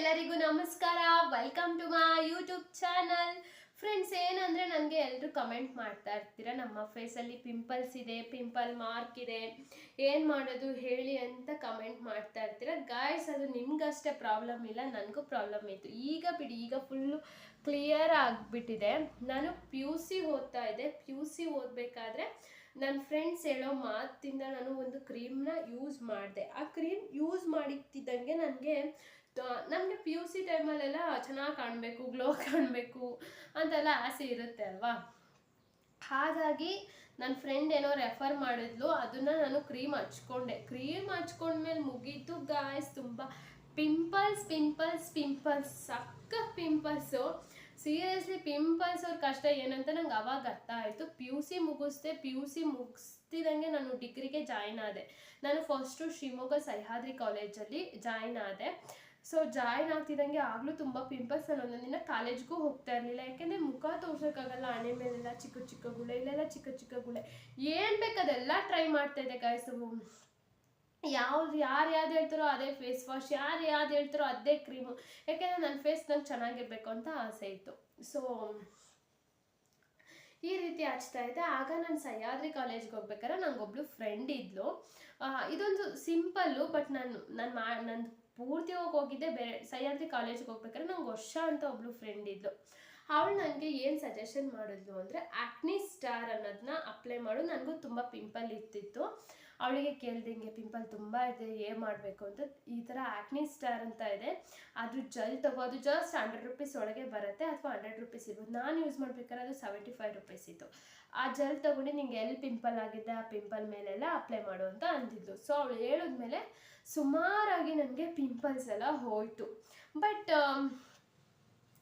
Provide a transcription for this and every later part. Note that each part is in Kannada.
ಎಲ್ಲರಿಗೂ ನಮಸ್ಕಾರ. Welcome to my YouTube channel friends ಏನಂದ್ರೆ ನನಗೆ ಎಲ್ಲರೂ ಕಮೆಂಟ್ ಮಾಡ್ತಾ ಇರ್ತೀರಾ? ನಮ್ಮ ಫೇಸಲ್ಲಿ ಪಿಂಪಲ್ಸ್ ಇದೆ ಪಿಂಪಲ್ ಮಾರ್ಕ್ ಇದೆ. ಏನು ಮಾಡೋದು ಹೇಳಿ ಅಂತ ಕಮೆಂಟ್ ಮಾಡ್ತಾ ಇರ್ತೀರಾ? ಗಾಯ್ಸ್ ಅದು ನಿಮ್ಗಷ್ಟೇ ಪ್ರಾಬ್ಲಮ್ ಇಲ್ಲ, ನನಗೂ ಪ್ರಾಬ್ಲಮ್ ಇತ್ತು. ಈಗ ಬಿಡಿ, ಈಗ ಫುಲ್ಲು ಕ್ಲಿಯರ್ ಆಗಿಬಿಟ್ಟಿದೆ. ನಾನು ಪಿ ಯು ಸಿ ಓದ್ತಾ ಇದ್ದೆ. ಪಿ ಯು ಸಿ ಓದಬೇಕಾದ್ರೆ ನನ್ನ ಫ್ರೆಂಡ್ಸ್ ಹೇಳೋ ಮಾತಿಂದ ನಾನು ಒಂದು ಕ್ರೀಮ್ನ ಯೂಸ್ ಮಾಡಿದೆ. ಆ ಕ್ರೀಮ್ ಯೂಸ್ ಮಾಡಿತ್ತಿದ್ದಂಗೆ ನನಗೆ ನಮಗೆ ಪಿ ಯು ಸಿ ಟೈಮಲ್ಲೆಲ್ಲ ಚೆನ್ನಾಗಿ ಕಾಣಬೇಕು ಗ್ಲೋ ಕಾಣಬೇಕು ಅಂತೆಲ್ಲ ಆಸೆ ಇರುತ್ತೆ ಅಲ್ವಾ? ಹಾಗಾಗಿ ನನ್ನ ಫ್ರೆಂಡ್ ಏನೋ ರೆಫರ್ ಮಾಡಿದ್ಲು, ಅದನ್ನು ನಾನು ಕ್ರೀಮ್ ಹಚ್ಕೊಂಡೆ. ಕ್ರೀಮ್ ಹಚ್ಕೊಂಡ್ಮೇಲೆ ಮುಗೀತು ಗಾಯ್ಸ್ ತುಂಬ ಪಿಂಪಲ್ಸ್ ಪಿಂಪಲ್ಸ್ ಪಿಂಪಲ್ಸ್ ಸಕ್ಕ ಪಿಂಪಲ್ಸು ಸೀರಿಯಸ್ಲಿ ಪಿಂಪಲ್ಸ್ ಅವ್ರ ಕಷ್ಟ ಏನಂತ ನಂಗೆ ಅವಾಗ ಅರ್ಥ ಆಯಿತು ಪಿ ಯು ಸಿ ಮುಗಿಸ್ದೆ ಪಿ ಯು ಸಿ ಮುಗಿಸ್ತಿದ್ದಂಗೆ ನಾನು ಡಿಗ್ರಿಗೆ ಜಾಯ್ನ್ ಆದೆ. ನಾನು ಫಸ್ಟು ಶಿವಮೊಗ್ಗ ಸಹ್ಯಾದ್ರಿ ಕಾಲೇಜಲ್ಲಿ ಜಾಯ್ನ್ ಆದೆ. ಸೊ ಜಾಯ್ನ್ ಆಗ್ತಿದ್ದಂಗೆ ಆಗಲೂ ತುಂಬ ಪಿಂಪಲ್ಸ್ ಅಲ್ಲಿ. ಒಂದೊಂದು ದಿನ ಕಾಲೇಜ್ಗೂ ಹೋಗ್ತಾ ಇರಲಿಲ್ಲ. ಯಾಕೆಂದರೆ ಮುಖ ತೋರ್ಸೋಕ್ಕಾಗಲ್ಲ ಹಣೆ ಮೇಲೆಲ್ಲ ಚಿಕ್ಕ ಚಿಕ್ಕ ಗುಳೆ, ಇಲ್ಲೆಲ್ಲ ಚಿಕ್ಕ ಚಿಕ್ಕ ಗುಳೆ. ಏನು ಬೇಕದೆಲ್ಲ ಟ್ರೈ ಮಾಡ್ತಾ ಇದೆ ಗಾಯ್ಸು ಯಾವ್ದು, ಯಾರು ಯಾವ್ದು ಹೇಳ್ತಾರೋ ಅದೇ ಫೇಸ್ ವಾಶ್ ಯಾರು ಯಾವ್ದು ಹೇಳ್ತಾರೋ ಅದೇ ಕ್ರೀಮು ಯಾಕೆಂದರೆ ನನ್ನ ಫೇಸ್ ನಂಗೆ ಚೆನ್ನಾಗಿರ್ಬೇಕು ಅಂತ ಆಸೆ ಇತ್ತು. ಸೊ ಈ ರೀತಿ ಹಚ್ತಾ ಇದ್ದೆ. ಆಗ ನಾನು ಸಹ್ಯಾದ್ರಿ ಕಾಲೇಜ್ಗೆ ಹೋಗ್ಬೇಕಾದ್ರೆ ನಂಗೊಬ್ಳು ಫ್ರೆಂಡ್ ಇದ್ಲು. ಇದೊಂದು ಸಿಂಪಲ್ಲು ಬಟ್ ನಾನು ನನ್ನ ಮಾ ಪೂರ್ತಿ ಹೋಗಿ ಹೋಗಿದ್ದೆ ಬೇರೆ ಸಹ್ಯಾದ್ರಿ ಕಾಲೇಜ್ಗೆ ಹೋಗ್ಬೇಕಾದ್ರೆ ನಂಗೆ ವರ್ಷ ಅಂತ ಒಬ್ಳು ಫ್ರೆಂಡ್ ಇದ್ಲು. ಅವಳು ನನಗೆ ಏನು ಸಜೆಷನ್ ಮಾಡಿದ್ಲು ಅಂದರೆ ಆಕ್ನಿ ಸ್ಟಾರ್ ಅನ್ನೋದನ್ನ ಅಪ್ಲೈ ಮಾಡು. ನನಗೂ ತುಂಬ ಪಿಂಪಲ್ ಇರ್ತಿತ್ತು. ಅವಳಿಗೆ ಕೇಳಿದೆ ಹಿಂಗೆ, ಪಿಂಪಲ್ ತುಂಬ ಇದೆ ಏನು ಮಾಡಬೇಕು? ಅಂತ ಈ ಥರ ಆಕ್ನಿ ಸ್ಟಾರ್ ಅಂತ ಇದೆ. ಅದು ಜಲ್ ತಗೋದು ಜಸ್ಟ್ ಹಂಡ್ರೆಡ್ ರುಪೀಸ್ ಒಳಗೆ ಬರುತ್ತೆ ಅಥವಾ ಹಂಡ್ರೆಡ್ ರುಪೀಸ್ ಇರ್ಬೋದು. ನಾನು ಯೂಸ್ ಮಾಡ್ಬೇಕಾದ್ರೆ ಅದು ಸೆವೆಂಟಿ ಫೈವ್ ರುಪೀಸ್ ಇತ್ತು. ಆ ಜಲ್ ತಗೊಂಡು, ನಿಂಗೆ ಎಲ್ಲಿ ಪಿಂಪಲ್ ಆಗಿದೆ, ಆ ಪಿಂಪಲ್ ಮೇಲೆಲ್ಲ ಅಪ್ಲೈ ಮಾಡು ಅಂತ ಅಂದಿದ್ದು ಸೊ ಅವಳು ಹೇಳಿದ್ಮೇಲೆ ಸುಮಾರಾಗಿ ನನಗೆ ಪಿಂಪಲ್ಸ್ ಎಲ್ಲ ಹೋಯಿತು. ಬಟ್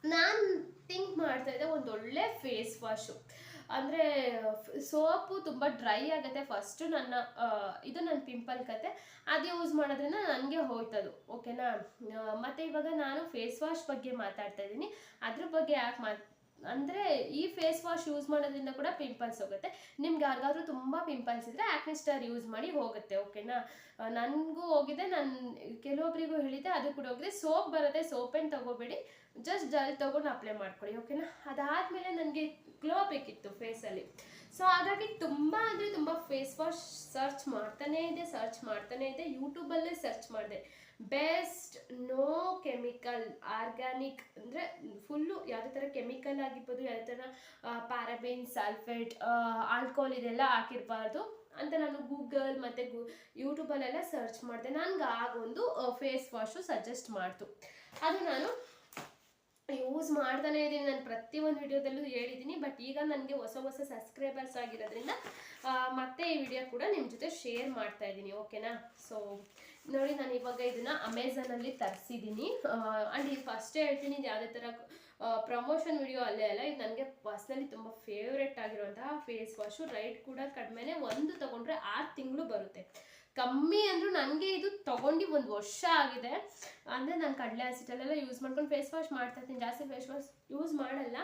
ನಾನು ಥಿಂಕ್ ಮಾಡ್ತಾ ಇದ್ದೆ ಒಂದೊಳ್ಳೆ ಫೇಸ್ ವಾಶು ಅಂದರೆ ಸೋಪು ತುಂಬ ಡ್ರೈ ಆಗುತ್ತೆ. ಫಸ್ಟು ನನ್ನ ಇದು ನನ್ನ ಪಿಂಪಲ್ ಕತೆ. ಅದು ಯೂಸ್ ಮಾಡೋದ್ರಿಂದ ನನಗೆ ಹೋಯ್ತದು. ಓಕೆನಾ ಮತ್ತು ಇವಾಗ ನಾನು ಫೇಸ್ ವಾಶ್ ಬಗ್ಗೆ ಮಾತಾಡ್ತಾ ಇದ್ದೀನಿ. ಅದ್ರ ಬಗ್ಗೆ ಯಾಕೆ ಮಾತ್ ಅಂದರೆ ಈ ಫೇಸ್ ವಾಶ್ ಯೂಸ್ ಮಾಡೋದ್ರಿಂದ ಕೂಡ ಪಿಂಪಲ್ಸ್ ಹೋಗುತ್ತೆ. ನಿಮ್ಗೆ ಯಾರಿಗಾದ್ರೂ ತುಂಬ ಪಿಂಪಲ್ಸ್ ಇದ್ದರೆ ಆ್ಯಕ್ನಿ ಸ್ಟಾರ್ ಯೂಸ್ ಮಾಡಿ ಹೋಗುತ್ತೆ ಓಕೆನಾ ನನಗೂ ಹೋಗಿದೆ, ನಾನು ಕೆಲವೊಬ್ಬರಿಗೂ ಹೇಳಿದೆ ಅದು ಕೂಡ ಹೋಗಿದೆ. ಸೋಪ್ ಬರುತ್ತೆ ಸೋಪೇನು ತೊಗೋಬೇಡಿ. ಜಸ್ಟ್ ಜಲ್ ತೊಗೊಂಡು ಅಪ್ಲೈ ಮಾಡ್ಕೊಳ್ಳಿ ಓಕೆನಾ ಅದಾದಮೇಲೆ ನನಗೆ ಗ್ಲೋ ಬೇಕಿತ್ತು ಫೇಸಲ್ಲಿ ಸೊ ಹಾಗಾಗಿ ತುಂಬ ಅಂದರೆ ತುಂಬ ಫೇಸ್ ವಾಶ್ ಸರ್ಚ್ ಮಾಡ್ತಾನೇ ಇದೆ ಸರ್ಚ್ ಮಾಡ್ತಾನೇ ಇದೆ ಯೂಟ್ಯೂಬಲ್ಲೇ ಸರ್ಚ್ ಮಾಡಿದೆ. ಬೆಸ್ಟ್ ನೋ ಕೆಮಿಕಲ್ ಆರ್ಗ್ಯಾನಿಕ್ ಅಂದರೆ ಫುಲ್ಲು ಯಾವುದೇ ಥರ ಕೆಮಿಕಲ್ ಆಗಿರ್ಬೋದು, ಯಾವುದೇ ಥರ ಪ್ಯಾರಾಬಿನ್ ಸಲ್ಫೇಟ್ ಆಲ್ಕೋಹಾಲ್ ಇದೆಲ್ಲ ಹಾಕಿರಬಾರ್ದು ಅಂತ ನಾನು ಗೂಗಲ್ ಮತ್ತು ಗೂ ಯೂಟ್ಯೂಬಲ್ಲೆಲ್ಲ ಸರ್ಚ್ ಮಾಡಿದೆ. ನನಗೆ ಆಗೊಂದು ಫೇಸ್ ವಾಶು ಸಜೆಸ್ಟ್ ಮಾಡ್ತು. ಅದು ನಾನು ಯೂಸ್ ಮಾಡ್ತಾನೆ ಇದ್ದೀನಿ. ನಾನು ಪ್ರತಿಯೊಂದು ವಿಡಿಯೋದಲ್ಲೂ ಹೇಳಿದ್ದೀನಿ. ಬಟ್ ಈಗ ನನಗೆ ಹೊಸ ಹೊಸ ಸಬ್ಸ್ಕ್ರೈಬರ್ಸ್ ಆಗಿರೋದ್ರಿಂದ ಮತ್ತೆ ಈ ವಿಡಿಯೋ ಕೂಡ ನಿಮ್ಮ ಜೊತೆ ಶೇರ್ ಮಾಡ್ತಾ ಇದ್ದೀನಿ. ಓಕೆನಾ ಸೊ ನೋಡಿ, ನಾನು ಇವಾಗ ಇದನ್ನ ಅಮೆಝಾನಲ್ಲಿ ತರಿಸಿದ್ದೀನಿ ಆ್ಯಂಡ್ ಈ ಫಸ್ಟೇ ಹೇಳ್ತೀನಿ, ಇದು ಯಾವುದೇ ಥರ ಪ್ರಮೋಷನ್ ವಿಡಿಯೋ ಅಲ್ಲೇ ಅಲ್ಲ, ಇದು ನನಗೆ ಪರ್ಸ್ನಲಿ ತುಂಬ ಫೇವ್ರೆಟ್ ಆಗಿರುವಂತಹ ಫೇಸ್ ವಾಶು ರೈಟ್ ಕೂಡ ಕಡಿಮೆನೆ ಒಂದು ತಗೊಂಡ್ರೆ ಆರು ತಿಂಗಳು ಬರುತ್ತೆ. ಕಮ್ಮಿ ಅಂದರೂ ನನಗೆ ಇದು ತೊಗೊಂಡು ಒಂದು ವರ್ಷ ಆಗಿದೆ. ಅಂದರೆ ನಾನು ಕಡಲೆ ಹಸಿಟಲ್ಲೆಲ್ಲ ಯೂಸ್ ಮಾಡ್ಕೊಂಡು ಫೇಸ್ ವಾಶ್ ಮಾಡ್ತಾ ಇರ್ತೀನಿ. ಜಾಸ್ತಿ ಫೇಸ್ ವಾಶ್ ಯೂಸ್ ಮಾಡಲ್ಲ.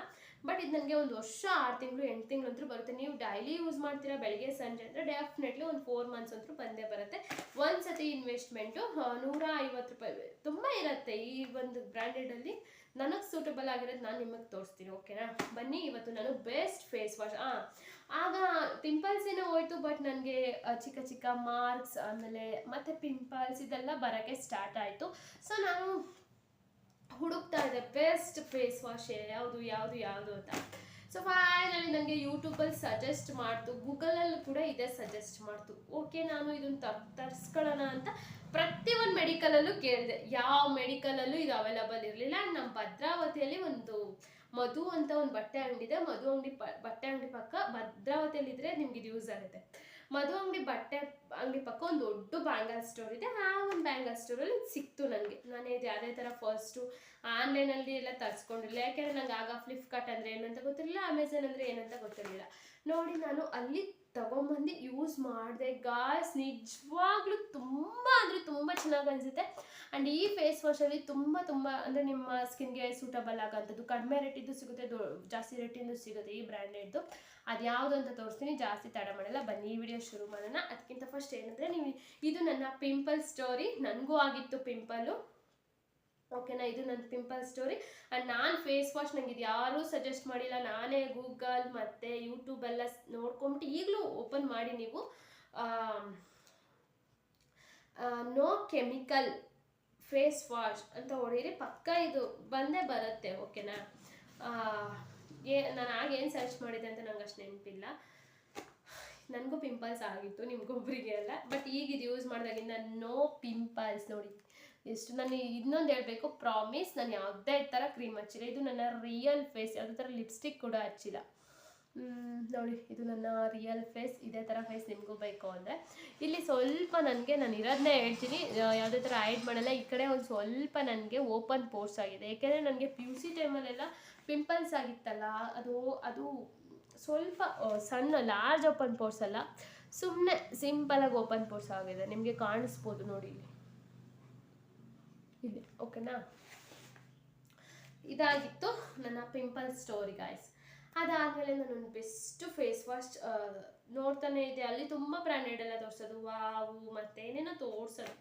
ಬಟ್ ಇದು ನನಗೆ ಒಂದು ವರ್ಷ, ಆರು ತಿಂಗಳು, ಎಂಟು ತಿಂಗಳು ಅಂತೂ ಬರುತ್ತೆ. ನೀವು ಡೈಲಿ ಯೂಸ್ ಮಾಡ್ತೀರಾ ಬೆಳಗ್ಗೆ, ಸಂಜೆ ಅಂದರೆ ಡೆಫಿನೆಟ್ಲಿ ಒಂದು ಫೋರ್ ಮಂತ್ಸ್ ಅಂತೂ ಬಂದೇ ಬರುತ್ತೆ. ಒಂದು ಸತಿ ಇನ್ವೆಸ್ಟ್ಮೆಂಟು ನೂರ ಐವತ್ತು ರೂಪಾಯಿ ತುಂಬ ಇರುತ್ತೆ ಈ ಒಂದು ಬ್ರ್ಯಾಂಡೆಡಲ್ಲಿ ನನಗೆ ಸೂಟಬಲ್ ಆಗಿರೋದು ನಾನು ನಿಮಗೆ ತೋರಿಸ್ತೀನಿ ಓಕೆನಾ ಬನ್ನಿ, ಇವತ್ತು ನಾನು ಬೆಸ್ಟ್ ಫೇಸ್ ವಾಶ್ ಹಾಂ ಆಗ ಪಿಂಪಲ್ಸ್ ಏನೋ ಹೋಯ್ತು ಬಟ್ ನನಗೆ ಚಿಕ್ಕ ಚಿಕ್ಕ ಮಾರ್ಕ್ಸ್ ಆಮೇಲೆ ಮತ್ತೆ ಪಿಂಪಲ್ಸ್ ಇದೆಲ್ಲ ಬರೋಕ್ಕೆ ಸ್ಟಾರ್ಟ್ ಆಯಿತು. ಸೊ ನಾನು ಹುಡುಕ್ತಾ ಇದೆ. ಬೆಸ್ಟ್ ಫೇಸ್ ವಾಶ್ ಯಾವುದು ಯಾವುದು ಯಾವುದು ಅಂತ. ಸೊ ಫೈನಲಿ ನನಗೆ ಯೂಟ್ಯೂಬಲ್ಲಿ ಸಜೆಸ್ಟ್ ಮಾಡ್ತು. ಗೂಗಲಲ್ಲೂ ಕೂಡ ಇದೇ ಸಜೆಸ್ಟ್ ಮಾಡ್ತು. ಓಕೆ ನಾನು ಇದನ್ನು ತ ತರಿಸ್ಕೊಳ್ಳೋಣ ಅಂತ ಪ್ರತಿಯೊಂದು ಮೆಡಿಕಲಲ್ಲೂ ಕೇಳಿದೆ. ಯಾವ ಮೆಡಿಕಲಲ್ಲೂ ಇದು ಅವೈಲಬಲ್ ಇರಲಿಲ್ಲ. ಆ್ಯಂಡ್ ನಮ್ಮ ಭದ್ರಾವತಿಯಲ್ಲಿ ಒಂದು ಮಧು ಅಂತ ಒಂದು ಬಟ್ಟೆ ಅಂಗಡಿ ಇದೆ ಮಧು ಅಂಗಡಿ ಬಟ್ಟೆ ಅಂಗಡಿ ಪಕ್ಕ ಭದ್ರಾವತಿಯಲ್ಲಿದ್ದರೆ ನಿಮ್ಗೆ ಇದು ಯೂಸ್ ಆಗುತ್ತೆ. ಮಧು ಅಂಗಡಿ ಬಟ್ಟೆ ಅಂಗಡಿ ಪಕ್ಕ ಒಂದು ದೊಡ್ಡ ಬ್ಯಾಂಗಲ್ ಸ್ಟೋರ್ ಇದೆ. ಆ ಒಂದು ಬ್ಯಾಂಗಲ್ ಸ್ಟೋರಲ್ಲಿ ಸಿಕ್ತು ನನಗೆ ನಾನು ಇದು ಯಾವುದೇ ಥರ ಫಸ್ಟು ಆನ್ಲೈನಲ್ಲಿ ಎಲ್ಲ ತರಿಸ್ಕೊಂಡಿರಲಿಲ್ಲ. ಯಾಕೆಂದರೆ ನಂಗೆ ಆಗ ಫ್ಲಿಪ್ಕಾರ್ಟ್ ಅಂದರೆ ಏನು ಅಂತ ಗೊತ್ತಿರಲಿಲ್ಲ ಅಮೆಝಾನ್ ಅಂದರೆ ಏನಂತ ಗೊತ್ತಿರಲಿಲ್ಲ. ನೋಡಿ ನಾನು ಅಲ್ಲಿ ತಗೊಂಬಂದು ಯೂಸ್ ಮಾಡಿದೆ. ಗಾಸ್ ನಿಜವಾಗ್ಲೂ ತುಂಬ ಅಂದರೆ ತುಂಬ ಚೆನ್ನಾಗಿ ಅನಿಸುತ್ತೆ. ಆ್ಯಂಡ್ ಈ ಫೇಸ್ ವಾಶಲ್ಲಿ ತುಂಬ ತುಂಬ ಅಂದರೆ ನಿಮ್ಮ ಸ್ಕಿನ್ಗೆ ಸೂಟಬಲ್ ಆಗೋಂಥದ್ದು. ಕಡಿಮೆ ರೇಟಿದ್ದು ಸಿಗುತ್ತೆ, ದೊ ಜಾಸ್ತಿ ರೇಟಿಂದು ಸಿಗುತ್ತೆ ಈ ಬ್ರ್ಯಾಂಡೆಡ್ದು ಅದು ಯಾವುದು ಅಂತ ತೋರಿಸ್ತೀನಿ, ಜಾಸ್ತಿ ತಡ ಮಾಡಲ್ಲ. ಬನ್ನಿ, ಈ ವಿಡಿಯೋ ಶುರು ಮಾಡೋಣ. ಅದಕ್ಕಿಂತ ಫಸ್ಟ್ ಏನಂದರೆ ನೀವು ಇದು ನನ್ನ ಪಿಂಪಲ್ ಸ್ಟೋರಿ ನನಗೂ ಆಗಿತ್ತು ಪಿಂಪಲ್ಲು ಓಕೆನಾ ಇದು ನನ್ನ ಪಿಂಪಲ್ ಸ್ಟೋರಿ ಆ್ಯಂಡ್ ನಾನು ಫೇಸ್ ವಾಶ್ ನಂಗೆ ಇದು ಯಾರೂ ಸಜೆಸ್ಟ್ ಮಾಡಿಲ್ಲ. ನಾನೇ ಗೂಗಲ್ ಮತ್ತು ಯೂಟ್ಯೂಬ್ ಎಲ್ಲ ಸ್- ನೋಡ್ಕೊಂಬಿಟ್ಟು ಈಗಲೂ ಓಪನ್ ಮಾಡಿ ನೀವು ನೋ ಕೆಮಿಕಲ್ ಫೇಸ್ ವಾಶ್ ಅಂತ ಹೊಡೀರಿ. ಪಕ್ಕ ಇದು ಬಂದೇ ಬರುತ್ತೆ ಓಕೆನಾ ಏ, ನಾನು ಆಗೇನು ಸರ್ಚ್ ಮಾಡಿದೆ ಅಂತ ನಂಗೆ ಅಷ್ಟು ನೆನಪಿಲ್ಲ. ನನಗೂ ಪಿಂಪಲ್ಸ್ ಆಗಿತ್ತು ನಿಮ್ಗೊಬ್ರಿಗೆ ಅಲ್ಲ. ಬಟ್ ಈಗ ಇದು ಯೂಸ್ ಮಾಡಿದಾಗಿಂದ ನೋ ಪಿಂಪಲ್ಸ್ ನೋಡಿ. ಎಷ್ಟು ನಾನು ಇನ್ನೊಂದು ಹೇಳಬೇಕು ಪ್ರಾಮಿಸ್ ನಾನು ಯಾವುದೇ ಥರ ಕ್ರೀಮ್ ಹಚ್ಚಿಲ್ಲ. ಇದು ನನ್ನ ರಿಯಲ್ ಫೇಸ್ ಯಾವುದೇ ಥರ ಲಿಪ್ಸ್ಟಿಕ್ ಕೂಡ ಹಚ್ಚಿಲ್ಲ. ನೋಡಿ, ಇದು ನನ್ನ ರಿಯಲ್ ಫೇಸ್ ಇದೇ ಥರ ಫೇಸ್ ನಿಮಗೂ ಬೇಕು ಅಂದರೆ. ಇಲ್ಲಿ ಸ್ವಲ್ಪ ನನಗೆ ನಾನು ಇರೋದನ್ನೇ ಹೇಳ್ತೀನಿ ಯಾವುದೇ ಥರ ಆ್ಯಡ್ ಮಾಡಲ್ಲ. ಈ ಕಡೆ ಒಂದು ಸ್ವಲ್ಪ ನನಗೆ ಓಪನ್ ಪೋರ್ಸ್ ಆಗಿದೆ. ಏಕೆಂದರೆ ನನಗೆ ಪಿ ಯು ಸಿ ಟೈಮಲ್ಲೆಲ್ಲ ಪಿಂಪಲ್ಸ್ ಆಗಿತ್ತಲ್ಲ, ಅದು ಅದು ಸ್ವಲ್ಪ ಸಣ್ಣ ಲಾರ್ಜ್ ಓಪನ್ ಪೋರ್ಸ್ ಅಲ್ಲ. ಸುಮ್ಮನೆ ಸಿಂಪಲಾಗಿ ಓಪನ್ ಪೋರ್ಸ್ ಆಗಿದೆ. ನಿಮಗೆ ಕಾಣಿಸ್ಬೋದು ನೋಡಿ ಇಲ್ಲಿ. ಇಲ್ಲಿ ಓಕೆನಾ? ಇದಾಗಿತ್ತು ನನ್ನ ಪಿಂಪಲ್ ಸ್ಟೋರಿ ಗಾಯ್ಸ್ ಅದಾದಮೇಲೆ ನಾನು ಬೆಸ್ಟ್ ಫೇಸ್ ವಾಶ್ ನೋಡ್ತಾನೆ ಇದೆ ಅಲ್ಲಿ ತುಂಬ ಬ್ರ್ಯಾಂಡೆಡ್ ಎಲ್ಲ ತೋರಿಸೋದು. ವಾವು, ಮತ್ತೆ ಏನೇನೋ ತೋರಿಸೋದು.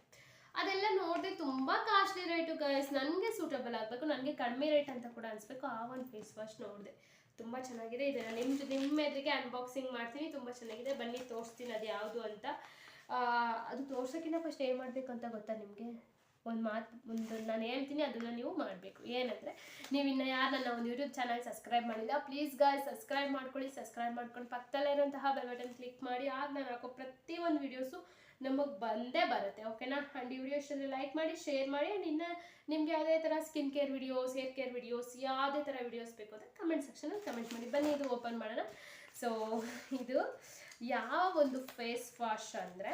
ಅದೆಲ್ಲ ನೋಡಿದೆ ತುಂಬ ಕಾಸ್ಟ್ಲಿ ರೇಟು ಗಾಯ್ಸ್ ನನಗೆ ಸೂಟಬಲ್ ಆಗಬೇಕು, ನನಗೆ ಕಡಿಮೆ ರೇಟ್ ಅಂತ ಕೂಡ ಅನಿಸ್ಬೇಕು. ಆ ಒಂದು ಫೇಸ್ ವಾಶ್ ನೋಡಿದೆ. ತುಂಬ ಚೆನ್ನಾಗಿದೆ. ಇದನ್ನು ನಿಮ್ಮ ನಿಮ್ಮ ಎದುರಿಗೆ ಅನ್ಬಾಕ್ಸಿಂಗ್ ಮಾಡ್ತೀನಿ. ತುಂಬ ಚೆನ್ನಾಗಿದೆ. ಬನ್ನಿ, ತೋರಿಸ್ತೀನಿ ಅದು ಯಾವುದು ಅಂತ. ಅದು ತೋರ್ಸೋಕ್ಕಿಂತ ಫಸ್ಟ್ ಏನು ಮಾಡಬೇಕು ಅಂತ ಗೊತ್ತಾ ನಿಮಗೆ? ಒಂದು ಮಾತು, ಒಂದು ನಾನು ಹೇಳ್ತೀನಿ, ಅದನ್ನು ನೀವು ಮಾಡಬೇಕು. ಏನಂದರೆ, ನೀವು ಇನ್ನು ಯಾರು ನನ್ನ ಒಂದು ಯೂಟ್ಯೂಬ್ ಚಾನಲ್ ಸಬ್ಸ್ಕ್ರೈಬ್ ಮಾಡಿಲ್ಲ ಪ್ಲೀಸ್ ಗಾಯ್ ಸಬ್ಸ್ಕ್ರೈಬ್ ಮಾಡ್ಕೊಳ್ಳಿ ಸಬ್ಸ್ಕ್ರೈಬ್ ಮಾಡ್ಕೊಂಡು ಪಕ್ಕದಲ್ಲೇ ಇರುವಂತಹ ಬೆಲ್ ಬಟನ್ ಕ್ಲಿಕ್ ಮಾಡಿ, ಆಗ ನಾನು ಹಾಕೋ ಒಂದು ವೀಡಿಯೋಸು ನಮಗೆ ಬಂದೇ ಬರುತ್ತೆ ಓಕೆನಾ ಆ್ಯಂಡ್ ಈ ವಿಡಿಯೋ ಲೈಕ್ ಮಾಡಿ ಶೇರ್ ಮಾಡಿ ಆ್ಯಂಡ್ ಇನ್ನು ನಿಮ್ಗೆ ಯಾವುದೇ ಥರ skin care videos hair care videos ಯಾವುದೇ ಥರ ವಿಡಿಯೋಸ್ ಬೇಕು ಅಂದರೆ ಕಮೆಂಟ್ ಸೆಕ್ಷನಲ್ಲಿ ಕಮೆಂಟ್ ಮಾಡಿ. ಬನ್ನಿ, ಇದು ಓಪನ್ ಮಾಡೋಣ. ಸೊ ಇದು ಯಾವ ಒಂದು ಫೇಸ್ ವಾಶ್ ಅಂದರೆ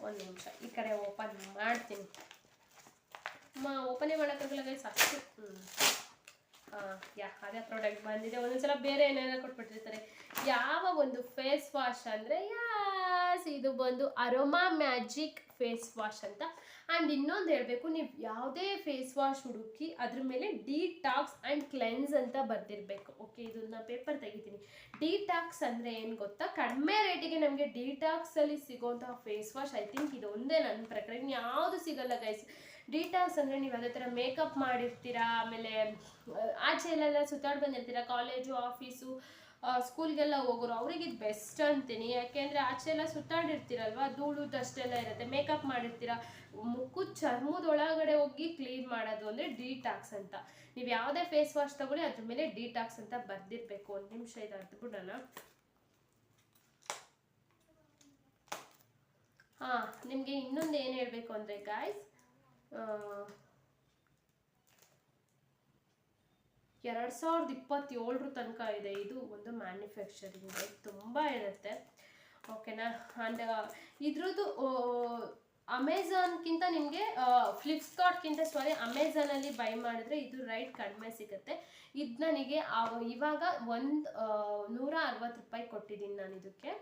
ಒಂದು ನಿಮಿಷ. ಈ ಕಡೆ ಓಪನ್ ಮಾಡ್ತೀನಿ. ಮಾ ಓಪನೇ ಮಾಡೋಕ್ಕಾಗಲ್ಲ ಅಷ್ಟು. ಹ್ಞೂ ಹಾಂ ಯಾ, ಅದೇ ಪ್ರಾಡಕ್ಟ್ ಬಂದಿದೆ. ಒಂದೊಂದ್ಸಲ ಬೇರೆ ಏನೇನೋ ಕೊಟ್ಬಿಟ್ಟಿರ್ತಾರೆ. ಯಾವ ಒಂದು ಫೇಸ್ ವಾಶ್ ಅಂದರೆ ಯಾಸ್ ಇದು ಬಂದು ಅರೋಮಾ ಮ್ಯಾಜಿಕ್ ಫೇಸ್ ವಾಶ್ ಅಂತ. ಆ್ಯಂಡ್ ಇನ್ನೊಂದು ಹೇಳಬೇಕು, ನೀವು ಯಾವುದೇ ಫೇಸ್ ವಾಶ್ ಹುಡುಕಿ ಅದ್ರ ಮೇಲೆ ಡಿಟಾಕ್ಸ್ ಆ್ಯಂಡ್ ಕ್ಲೆನ್ಸ್ ಅಂತ ಬರ್ದಿರಬೇಕು. ಓಕೆ ಇದನ್ನ ಪೇಪರ್ ತೆಗಿತೀನಿ. ಡಿಟಾಕ್ಸ್ ಅಂದರೆ ಏನು ಗೊತ್ತಾ? ಕಡಿಮೆ ರೇಟಿಗೆ ನಮಗೆ ಡಿಟಾಕ್ಸಲ್ಲಿ ಸಿಗೋಂತಹ ಫೇಸ್ ವಾಶ್ ಐ ಥಿಂಕ್ ಇದು ಒಂದೇ ನನ್ನ ಪ್ರಕಾರ. ಯಾವುದು ಸಿಗಲ್ಲ ಗೈಸ್ ಡಿಟಾಕ್ಸ್ ಅಂದರೆ ನೀವು ಅದೇ ಥರ ಮೇಕಪ್ ಮಾಡಿರ್ತೀರಾ, ಆಮೇಲೆ ಆಚೆಲ್ಲೆಲ್ಲ ಆಚೆ ಎಲ್ಲೆಲ್ಲ ಸುತ್ತಾಡಿ ಬಂದಿರ್ತೀರಾ ಕಾಲೇಜು ಆಫೀಸು ಸ್ಕೂಲ್ಗೆಲ್ಲ ಹೋಗೋರು, ಅವ್ರಿಗೆ ಇದು ಬೆಸ್ಟ್ ಅಂತೀನಿ. ಯಾಕೆಂದರೆ ಆಚೆ ಎಲ್ಲ ಸುತ್ತಾಡಿರ್ತೀರಲ್ವಾ? ಧೂಳು ಅಷ್ಟೆಲ್ಲ ಇರುತ್ತೆ. ಮೇಕಪ್ ಮಾಡಿರ್ತೀರಾ? ಮುಕ್ಕು ಚರ್ಮದ ಒಳಗಡೆ ಹೋಗಿ ಕ್ಲೀನ್ ಮಾಡೋದು ಅಂದರೆ ಡಿಟಾಕ್ಸ್ ಅಂತ. ನೀವು ಯಾವುದೇ ಫೇಸ್ ವಾಶ್ ತಗೊಳ್ಳಿ, ಅದ್ರ ಮೇಲೆ ಡಿಟಾಕ್ಸ್ ಅಂತ ಬರ್ದಿರ್ಬೇಕು. ಒಂದು ನಿಮಿಷ ಇದು ಅರ್ದ್ಬಿಡೋಣ ಹಾಂ, ನಿಮಗೆ ಇನ್ನೊಂದು ಏನು ಹೇಳಬೇಕು ಅಂದರೆ ಗಾಯ್ಸ್ ಎರಡು ಸಾವಿರದ ಇಪ್ಪತ್ತೇಳರ ತನಕ ಇದೆ. ಇದು ಒಂದು ಮ್ಯಾನುಫ್ಯಾಕ್ಚರಿಂಗ್ ತುಂಬ ಇರುತ್ತೆ. ಓಕೆನಾ ಆ್ಯಂಡ್ ಇದ್ರದ್ದು ಅಮೆಝಾನ್ಗಿಂತ ನಿಮಗೆ ಫ್ಲಿಪ್ಕಾರ್ಟ್ಗಿಂತ ಸಾರಿ ಅಮೆಝಾನಲ್ಲಿ ಬೈ ಮಾಡಿದ್ರೆ ಇದು ರೈಟ್ ಕಡಿಮೆ ಸಿಗುತ್ತೆ. ಇದು ನನಗೆ ಇವಾಗ ಒಂದು ನೂರ ಅರವತ್ತು ರೂಪಾಯಿ ಕೊಟ್ಟಿದ್ದೀನಿ ನಾನು ಇದಕ್ಕೆ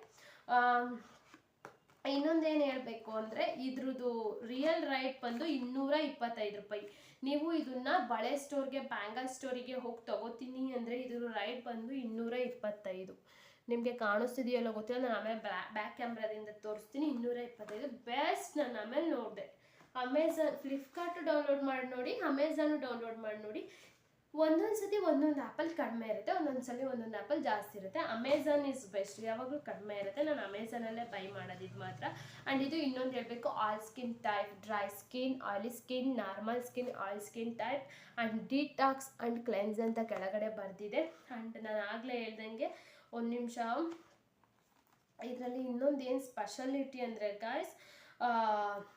ಇನ್ನೊಂದೇನು ಹೇಳಬೇಕು ಅಂದರೆ ಇದ್ರದ್ದು ರಿಯಲ್ ರೈಟ್ ಬಂದು ಇನ್ನೂರ ಇಪ್ಪತ್ತೈದು ರೂಪಾಯಿ. ನೀವು ಇದನ್ನ ಬಳೆ ಸ್ಟೋರ್ಗೆ ಬ್ಯಾಂಗಲ್ ಸ್ಟೋರಿಗೆ ಹೋಗಿ ತಗೋತೀನಿ ಅಂದರೆ ಇದ್ರ ರೈಟ್ ಬಂದು ಇನ್ನೂರ ಇಪ್ಪತ್ತೈದು. ನಿಮಗೆ ಕಾಣಿಸ್ತಿದೆಯಲ್ಲ ಗೊತ್ತಿಲ್ಲ, ನಾನು ಆಮೇಲೆ ಬ್ಯಾಕ್ ಕ್ಯಾಮ್ರಾದಿಂದ ತೋರಿಸ್ತೀನಿ, ಇನ್ನೂರ ಇಪ್ಪತ್ತೈದು. ಬೆಸ್ಟ್ ನಾನು ಆಮೇಲೆ ನೋಡಿದೆ. ಅಮೆಝಾನ್ ಫ್ಲಿಪ್ಕಾರ್ಟು ಡೌನ್ಲೋಡ್ ಮಾಡಿ ನೋಡಿ ಅಮೆಝಾನು ಡೌನ್ಲೋಡ್ ಮಾಡಿ ನೋಡಿ. ಒಂದೊಂದು ಸತಿ ಒಂದೊಂದು ಆ್ಯಪಲ್ ಕಡಿಮೆ ಇರುತ್ತೆ, ಒಂದೊಂದು ಸಲ ಒಂದೊಂದು ಆ್ಯಪಲ್ ಜಾಸ್ತಿ ಇರುತ್ತೆ. ಅಮೆಝಾನ್ ಇಸ್ ಬೆಸ್ಟ್ ಯಾವಾಗಲೂ ಕಡಿಮೆ ಇರುತ್ತೆ. ನಾನು ಅಮೆಝಾನಲ್ಲೇ ಬೈ ಮಾಡೋದು ಇದು ಮಾತ್ರ. ಆ್ಯಂಡ್ ಇದು ಇನ್ನೊಂದು ಹೇಳಬೇಕು oil skin type dry skin oily skin normal skin oil skin type and detox and cleanse ಅಂತ ಕೆಳಗಡೆ ಬರೆದಿದೆ. ಆ್ಯಂಡ್ ನಾನು ಆಗಲೇ ಹೇಳ್ದಂಗೆ ಒಂದು ನಿಮಿಷ. ಇದರಲ್ಲಿ ಇನ್ನೊಂದು ಏನು ಸ್ಪೆಷಾಲಿಟಿ ಅಂದರೆ ಗಾಯ್ಸ್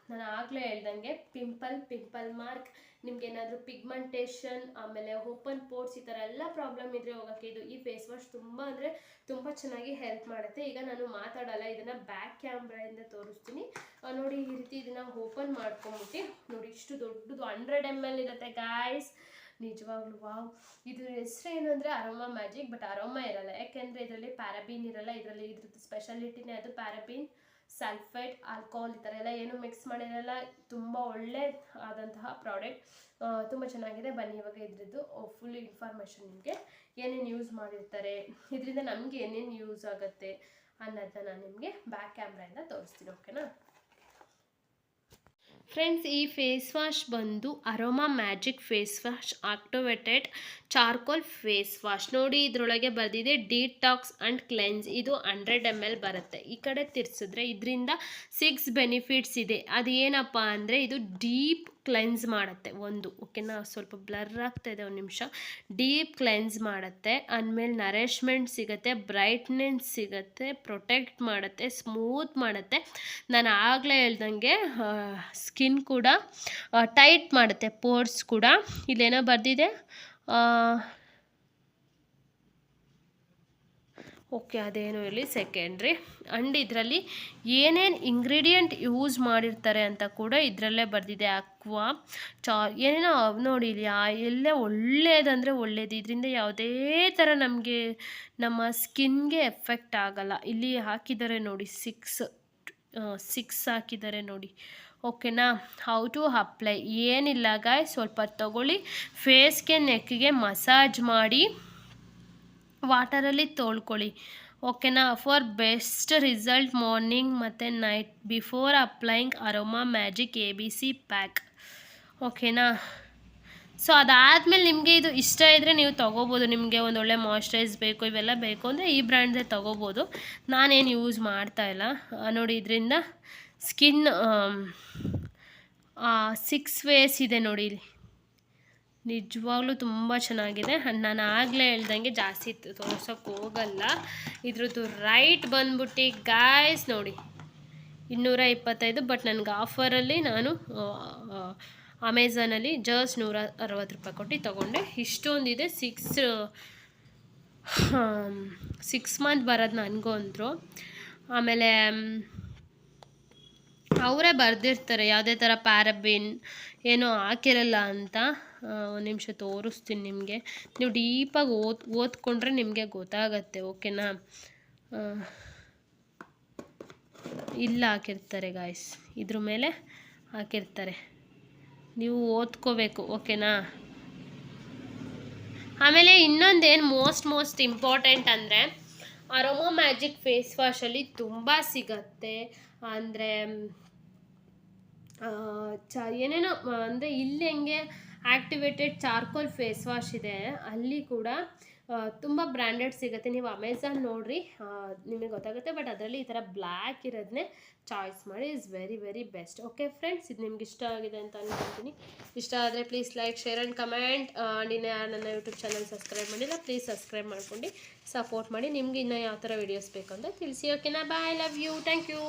ನಾನು ಆಗಲೇ ಹೇಳ್ದಂಗೆ ಪಿಂಪಲ್ ಪಿಂಪಲ್ ಮಾರ್ಕ್ ನಿಮ್ಗೆ ಏನಾದರೂ ಪಿಗ್ಮೆಂಟೇಷನ್ ಆಮೇಲೆ ಓಪನ್ ಪೋರ್ಟ್ಸ್ ಈ ಥರ ಎಲ್ಲ ಪ್ರಾಬ್ಲಮ್ ಇದ್ರೆ ಹೋಗೋಕ್ಕೆ ಇದು ಈ ಫೇಸ್ ವಾಶ್ ತುಂಬ ಅಂದರೆ ತುಂಬ ಚೆನ್ನಾಗಿ ಹೆಲ್ಪ್ ಮಾಡುತ್ತೆ. ಈಗ ನಾನು ಮಾತಾಡಲ್ಲ, ಇದನ್ನು ಬ್ಯಾಕ್ ಕ್ಯಾಮ್ರಾಯಿಂದ ತೋರಿಸ್ತೀನಿ. ನೋಡಿ ಈ ರೀತಿ ಇದನ್ನು ಓಪನ್ ಮಾಡ್ಕೊಂಬಿಟ್ಟು, ನೋಡಿ ಇಷ್ಟು ದೊಡ್ಡದು ಹಂಡ್ರೆಡ್ ಎಂ ಎಲ್ ಇರುತ್ತೆ ಗಾಯ್ಸ್ ನಿಜವಾಗ್ಲೂ ವಾವ್ ಇದು ಹೆಸರು ಏನು ಅಂದರೆ ಅರೋಮಾ ಮ್ಯಾಜಿಕ್ ಬಟ್ ಅರೋಮಾ ಇರಲ್ಲ. ಯಾಕೆಂದರೆ ಇದರಲ್ಲಿ ಪ್ಯಾರಬೀನ್ ಇರಲ್ಲ, ಇದರಲ್ಲಿ ಇದ್ರದ್ದು ಸ್ಪೆಷಾಲಿಟಿನೇ ಅದು ಪ್ಯಾರಾಬೀನ್ ಸಲ್ಫೇಟ್ ಆಲ್ಕೋಹಾಲ್ ಈ ಥರ ಎಲ್ಲ ಏನು ಮಿಕ್ಸ್ ಮಾಡಿರಲ್ಲ, ತುಂಬ ಒಳ್ಳೆ ಆದಂತಹ ಪ್ರಾಡಕ್ಟ್ ತುಂಬ ಚೆನ್ನಾಗಿದೆ. ಬನ್ನಿ, ಇವಾಗ ಇದ್ರದ್ದು ಫುಲ್ ಇನ್ಫಾರ್ಮೇಷನ್ ನಿಮಗೆ. ಏನೇನು ಯೂಸ್ ಮಾಡಿರ್ತಾರೆ, ಇದರಿಂದ ನಮಗೆ ಏನೇನು ಯೂಸ್ ಆಗುತ್ತೆ ಅನ್ನೋದನ್ನ ನಾನು ನಿಮಗೆ ಬ್ಯಾಕ್ ಕ್ಯಾಮ್ರಾಯಿಂದ ತೋರಿಸ್ತೀನಿ ಓಕೆನಾ ಫ್ರೆಂಡ್ಸ್ ಈ ಫೇಸ್ ವಾಶ್ ಬಂದು aroma magic face wash activated charcoal face wash ನೋಡಿ ಇದರೊಳಗೆ ಬರೆದಿದೆ ಡಿಟಾಕ್ಸ್ ಆ್ಯಂಡ್ ಕ್ಲೆನ್ಸ್ ಇದು ಹಂಡ್ರೆಡ್ ಎಂ ಎಲ್ ಬರುತ್ತೆ. ಈ ಕಡೆ ತಿರ್ಸಿದ್ರೆ ಇದರಿಂದ ಸಿಕ್ಸ್ ಬೆನಿಫಿಟ್ಸ್ ಇದೆ. ಅದು ಏನಪ್ಪ ಅಂದರೆ ಇದು ಡೀಪ್ ಕ್ಲೆನ್ಸ್ ಮಾಡುತ್ತೆ. ಒಂದು ಓಕೆನಾ ಸ್ವಲ್ಪ ಬ್ಲರ್ ಆಗ್ತಾ ಒಂದು ನಿಮಿಷ. ಡೀಪ್ ಕ್ಲೆನ್ಸ್ ಮಾಡುತ್ತೆ. ಅಂದಮೇಲೆ ನರಿಷ್ಮೆಂಟ್ ಸಿಗುತ್ತೆ ಬ್ರೈಟ್ನೆಸ್ ಸಿಗುತ್ತೆ ಪ್ರೊಟೆಕ್ಟ್ ಮಾಡುತ್ತೆ ಸ್ಮೂತ್ ಮಾಡುತ್ತೆ. ನಾನು ಆಗಲೇ ಹೇಳ್ದಂಗೆ ಸ್ಕಿನ್ ಕೂಡ ಟೈಟ್ ಮಾಡುತ್ತೆ ಪೋರ್ಸ್ ಕೂಡ. ಇಲ್ಲೇನೋ ಬರೆದಿದೆ? ಓಕೆ, ಅದೇನು ಇರಲಿ ಸೆಕೆಂಡ್ರಿ ಆ್ಯಂಡ್ ಇದರಲ್ಲಿ ಏನೇನು ಇಂಗ್ರೀಡಿಯೆಂಟ್ ಯೂಸ್ ಮಾಡಿರ್ತಾರೆ ಅಂತ ಕೂಡ ಇದರಲ್ಲೇ ಬರೆದಿದೆ. ಅಕ್ವಾ ಚಾ, ಏನೇನೋ ನೋಡಿ ಇಲ್ಲಿ, ಆ, ಎಲ್ಲೇ ಒಳ್ಳೆಯದಂದರೆ ಒಳ್ಳೇದು. ಇದರಿಂದ ಯಾವುದೇ ಥರ ನಮಗೆ, ನಮ್ಮ ಸ್ಕಿನ್ಗೆ ಎಫೆಕ್ಟ್ ಆಗಲ್ಲ. ಇಲ್ಲಿ ಹಾಕಿದ್ದಾರೆ ನೋಡಿ ಸಿಕ್ಸ್ ಸಿಕ್ಸ್ ಹಾಕಿದ್ದಾರೆ ನೋಡಿ. ಓಕೆನಾ? ಹೌ ಟು ಅಪ್ಲೈ ಏನಿಲ್ಲ ಗಾಯ್ ಸ್ವಲ್ಪ ತಗೊಳ್ಳಿ. ಫೇಸ್ಗೆ ನೆಕ್ಗೆ ಮಸಾಜ್ ಮಾಡಿ. ವಾಟರಲ್ಲಿ ತೊಳ್ಕೊಳ್ಳಿ. ಓಕೆನಾ? ಫಾರ್ ಬೆಸ್ಟ್ ರಿಸಲ್ಟ್ ಮಾರ್ನಿಂಗ್ ಮತ್ತು night before applying aroma magic A B C pack. ಓಕೆನಾ? ಸೊ ಅದಾದಮೇಲೆ ನಿಮಗೆ ಇದು ಇಷ್ಟ ಇದ್ದರೆ ನೀವು ತೊಗೋಬೋದು. ನಿಮಗೆ ಒಂದು ಒಳ್ಳೆ ಮಾಯ್ಶ್ಚರೈಸ್ ಬೇಕು, ಇವೆಲ್ಲ ಬೇಕು ಅಂದರೆ ಈ ಬ್ರ್ಯಾಂಡ್ದೇ ತೊಗೋಬೋದು. ನಾನೇನು ಯೂಸ್ ಮಾಡ್ತಾ ಇಲ್ಲ. ನೋಡಿ ಇದರಿಂದ ಸ್ಕಿನ್ ಸಿಕ್ಸ್ ವೇಸ್ ಇದೆ ನೋಡಿ ಇಲ್ಲಿ. ನಿಜವಾಗ್ಲೂ ತುಂಬ ಚೆನ್ನಾಗಿದೆ. ನಾನು ಆಗಲೇ ಹೇಳ್ದಂಗೆ ಜಾಸ್ತಿ ತೋರ್ಸೋಕ್ಕೆ ಹೋಗಲ್ಲ. ಇದ್ರದ್ದು ರೈಟ್ ಬಂದ್ಬಿಟ್ಟು ಗಾಯ್ಸ್ ನೋಡಿ ಇನ್ನೂರ ಇಪ್ಪತ್ತೈದು ಬಟ್ ನನಗೆ ಆಫರಲ್ಲಿ ನಾನು ಅಮೆಝಾನಲ್ಲಿ ಜಸ್ಟ್ ನೂರ ಅರವತ್ತು ರೂಪಾಯಿ ಕೊಟ್ಟು ತೊಗೊಂಡೆ. ಇಷ್ಟೊಂದಿದೆ ಸಿಕ್ಸ್ ಸಿಕ್ಸ್ ಮಂತ್ ಬರೋದು ನನಗೂ ಅಂದರು. ಆಮೇಲೆ, ಅವರೇ ಬರೆದಿರ್ತಾರೆ, ಯಾವುದೇ ಥರ ಪ್ಯಾರಬಿನ್ ಏನೂ ಹಾಕಿರಲ್ಲ ಅಂತ. ಒಂದು ನಿಮಿಷ ತೋರಿಸ್ತೀನಿ ನಿಮಗೆ. ನೀವು ಡೀಪಾಗಿ ಓದ್, ಓದ್ಕೊಂಡ್ರೆ ನಿಮಗೆ ಗೊತ್ತಾಗತ್ತೆ, ಓಕೆನಾ? ಇಲ್ಲ ಹಾಕಿರ್ತಾರೆ ಗಾಯ್ಸ್ ಇದ್ರ ಮೇಲೆ ಹಾಕಿರ್ತಾರೆ. ನೀವು ಓದ್ಕೋಬೇಕು, ಓಕೆನಾ? ಆಮೇಲೆ ಇನ್ನೊಂದೇನು ಮೋಸ್ಟ್ ಮೋಸ್ಟ್ ಇಂಪಾರ್ಟೆಂಟ್ ಅಂದರೆ, ಅರೋಮೋ ಮ್ಯಾಜಿಕ್ ಫೇಸ್ ವಾಶಲ್ಲಿ ತುಂಬ ಸಿಗತ್ತೆ. ಅಂದರೆ ಚ, ಏನೇನೋ, ಅಂದರೆ ಇಲ್ಲಿ ಹೆಂಗೆ ಆ್ಯಕ್ಟಿವೇಟೆಡ್ ಚಾರ್ಕೋಲ್ ಫೇಸ್ ವಾಶ್ ಇದೆ. ಅಲ್ಲಿ ಕೂಡ ತುಂಬ ಬ್ರ್ಯಾಂಡೆಡ್ ಸಿಗುತ್ತೆ. ನೀವು ಅಮೆಝಾನ್ ನೋಡಿರಿ ನಿಮಗೆ ಗೊತ್ತಾಗುತ್ತೆ. ಬಟ್ ಅದರಲ್ಲಿ ಈ ಥರ ಬ್ಲ್ಯಾಕ್ ಇರೋದನ್ನೇ ಚಾಯ್ಸ್ ಮಾಡಿ is very very best. Okay friends ಇದು ನಿಮ್ಗೆ ಇಷ್ಟ ಆಗಿದೆ ಅಂತ ಅನ್ಕೊತೀನಿ. ಇಷ್ಟ ಆದರೆ please like share and comment ಇನ್ನು ನನ್ನ ಯೂಟ್ಯೂಬ್ ಚಾನಲ್ ಸಬ್ಸ್ಕ್ರೈಬ್ ಮಾಡಿಲ್ಲ ಪ್ಲೀಸ್ ಸಬ್ಸ್ಕ್ರೈಬ್ ಮಾಡ್ಕೊಂಡು ಸಪೋರ್ಟ್ ಮಾಡಿ. ನಿಮ್ಗೆ ಇನ್ನೂ ಯಾವ ಥರ ವೀಡಿಯೋಸ್ ಬೇಕಂತ ತಿಳಿಸಿ. ಓಕೆನಾ bye love you thank you